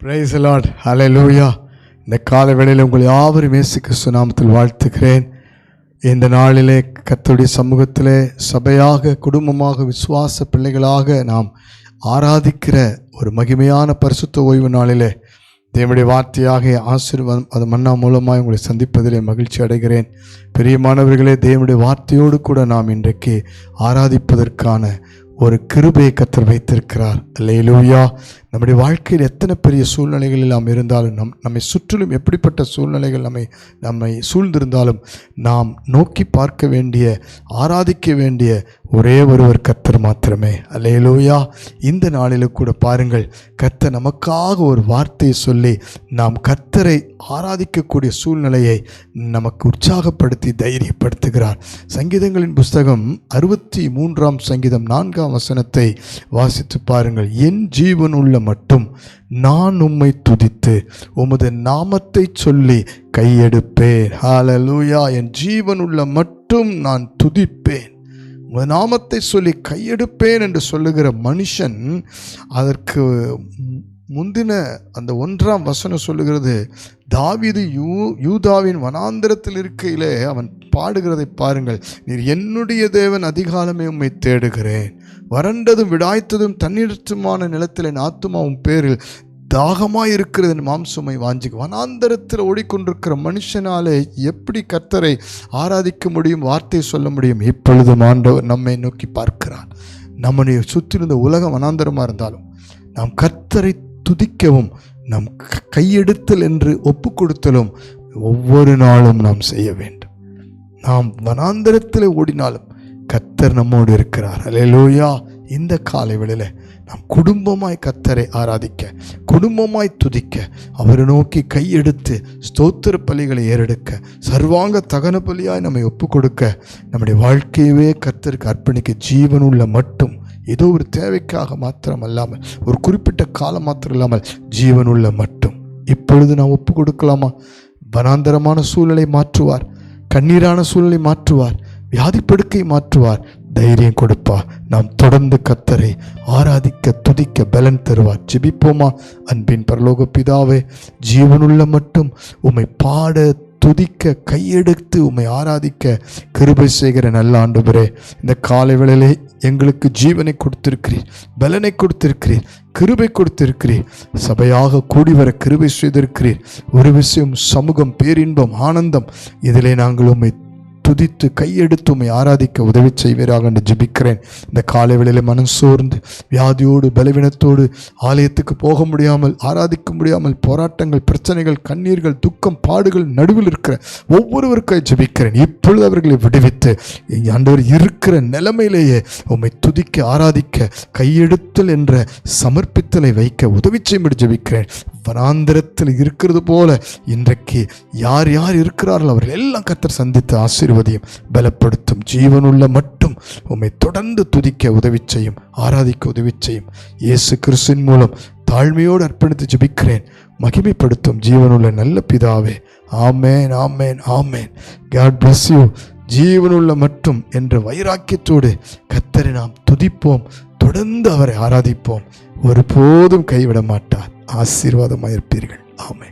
Price lot ஹலே லூயா இந்த கால வேளையில் உங்கள் யாவரும் இயேசு கிறிஸ்து நாமத்தில் இந்த நாளிலே கத்துடைய சமூகத்திலே சபையாக குடும்பமாக விசுவாச பிள்ளைகளாக நாம் ஆராதிக்கிற ஒரு மகிமையான பரிசுத்த ஓய்வு நாளிலே தேவனுடைய வார்த்தையாக ஆசீர்வாதம் அது மன்னா மூலமாக உங்களை சந்திப்பதிலே மகிழ்ச்சி அடைகிறேன். பெரியமானவர்களே தேவனுடைய வார்த்தையோடு கூட நாம் இன்றைக்கு ஆராதிப்பதற்கான ஒரு கிருபையை கத்தர் வைத்திருக்கிறார். லேலூயா நம்முடைய வாழ்க்கையில் எத்தனை பெரிய சூழ்நிலைகளில் நாம் இருந்தாலும் நம் நம்மை சுற்றிலும் எப்படிப்பட்ட சூழ்நிலைகள் நம்மை நம்மை சூழ்ந்திருந்தாலும் நாம் நோக்கி பார்க்க வேண்டிய ஆராதிக்க வேண்டிய ஒரே ஒருவர் கத்தர் மாத்திரமே. அல்லையிலோயா இந்த நாளில் கூட பாருங்கள் கர்த்தர் நமக்காக ஒரு வார்த்தையை சொல்லி நாம் கர்த்தரை ஆராதிக்கக்கூடிய சூழ்நிலையை நமக்கு உற்சாகப்படுத்தி தைரியப்படுத்துகிறார். சங்கீதங்களின் புஸ்தகம் அறுபத்தி மூன்றாம் சங்கீதம் நான்காம் வசனத்தை வாசித்து பாருங்கள். என் ஜீவன் உள்ள மட்டும் நான் உம்மை துதித்து உமது நாமத்தை சொல்லி கையெடுப்பேன். ஹalleluya என் ஜீவன் உள்ள மட்டும் நான் துதிப்பேன். உமது நாமத்தை சொல்லி கையெடுப்பேன் என்று சொல்லுகிற மனுஷன் அதற்கு முந்தின அந்த ஒன்றாம் வசனம் சொல்லுகிறது தாவிது யூ யூதாவின் வனாந்திரத்தில் இருக்கையிலே அவன் பாடுகிறதை பாருங்கள். நீர் என்னுடைய தேவன் அதிகாலமே உம்மை தேடுகிறேன். வறண்டதும் விடாய்த்ததும் தண்ணீரற்றுமான நிலத்தில் என் ஆத்துமாவும் பேரில் தாகமாக இருக்கிறது என் மாம்சமை வாஞ்சிக்கு வனாந்தரத்தில் ஓடிக்கொண்டிருக்கிற மனுஷனாலே எப்படி கர்த்தரை ஆராதிக்க முடியும் வார்த்தை சொல்ல முடியும்? இப்பொழுதும் ஆண்டவர் நம்மை நோக்கி பார்க்கிறார். நம்முடைய சுற்றிருந்த உலகம் வனாந்தரமாக இருந்தாலும் நாம் கர்த்தரை துதிக்கவும் நம் கையெடுத்தல் என்று ஒப்பு கொடுத்தலும் ஒவ்வொரு நாளும் நாம் செய்ய வேண்டும். நாம் வனாந்தரத்தில் ஓடினாலும் கத்தர் நம்மோடு இருக்கிறார். அலையலோயா இந்த காலை வேளையில நாம் குடும்பமாய் கத்தரை ஆராதிக்க குடும்பமாய் துதிக்க அவரை நோக்கி கையெடுத்து ஸ்தோத்திர பலிகளை ஏறெடுக்க சர்வாங்க தகன பலியாய் நம்மை ஒப்பு கொடுக்க நம்முடைய வாழ்க்கையவே கத்தருக்கு அர்ப்பணிக்க ஜீவனுள்ள மட்டும் ஏதோ ஒரு தேவைக்காக மாத்திரம் அல்லாமல் ஒரு குறிப்பிட்ட காலம் மாத்திரம் இல்லாமல் ஜீவனுள்ள மட்டும். இப்பொழுது நாம் ஒப்பு கொடுக்கலாமா வனாந்தரமான சூழலை மாற்றுவார் கண்ணீரான சூழலை மாற்றுவார் வியாதிப்படுக்கை மாற்றுவார். தைரியம் கொடுப்பா நாம் தொடர்ந்து கத்தரை ஆராதிக்க துதிக்க பலன் தருவார். ஜெபிப்போமா? அன்பின் பரலோக பிதாவே ஜீவனுள்ள மட்டும் உம்மை பாட துதிக்க கையெடுத்து உம்மை ஆராதிக்க கிருபை செய்கிற நல்ல ஆண்டவரே இந்த காலை வேளையிலே எங்களுக்கு ஜீவனை கொடுத்திருக்கிறீர் பலனை கொடுத்திருக்கிறீர் கிருபை கொடுத்திருக்கிறீர். சபையாக கூடி வர கிருபை செய்திருக்கிறீர். ஒரு விஷயம் சமூகம் பேரின்பம் ஆனந்தம். இதிலே நாங்கள் உண்மை துதித்து கையெடுத்து உம்மை ஆராதிக்க உதவி செய்வீராக என்று ஜிபிக்கிறேன். இந்த காலை வேளையில் மனம் சோர்ந்து வியாதியோடு பலவீனத்தோடு ஆலயத்துக்கு போக முடியாமல் ஆராதிக்க முடியாமல் போராட்டங்கள் பிரச்சனைகள் கண்ணீர்கள் துக்கம் பாடுகள் நடுவில் இருக்கிற ஒவ்வொருவருக்காய் ஜபிக்கிறேன். இப்பொழுது அவர்களை விடுவித்து இங்கே ஆண்டவர் இருக்கிற நிலைமையிலேயே உம்மை துதிக்க ஆராதிக்க கையெடுத்தல் என்ற சமர்ப்பித்தலை வைக்க உதவி செய்யும்படி ஜபிக்கிறேன். வனாந்திரத்தில் இருக்கிறது போல இன்றைக்கு யார் யார் இருக்கிறார்கள்? அவர்கள் எல்லாம் கத்தர் சந்தித்து ஆசீர்வதியும் பலப்படுத்தும் ஜீவனுள்ள மட்டும் உம்மை தொடர்ந்து துதிக்க உதவி செய்யும் ஆராதிக்க உதவி செய்யும். இயேசு கிறிஸ்துவின் மூலம் தாழ்மையோடு அர்ப்பணித்து ஜபிக்கிறேன். மகிமைப்படுத்தும் ஜீவனுள்ள நல்ல பிதாவே. ஆமேன் ஆமேன் ஆமேன். காட் பிளஸ் யூ ஜீவனுள்ள மட்டும் என்ற வைராக்கியத்தோடு கத்தரை நாம் துதிப்போம் தொடர்ந்து அவரை ஆராதிப்போம். ஒருபோதும் கைவிட மாட்டார் ஆசீர்வாதமாயிருப்பீர்கள். ஆமை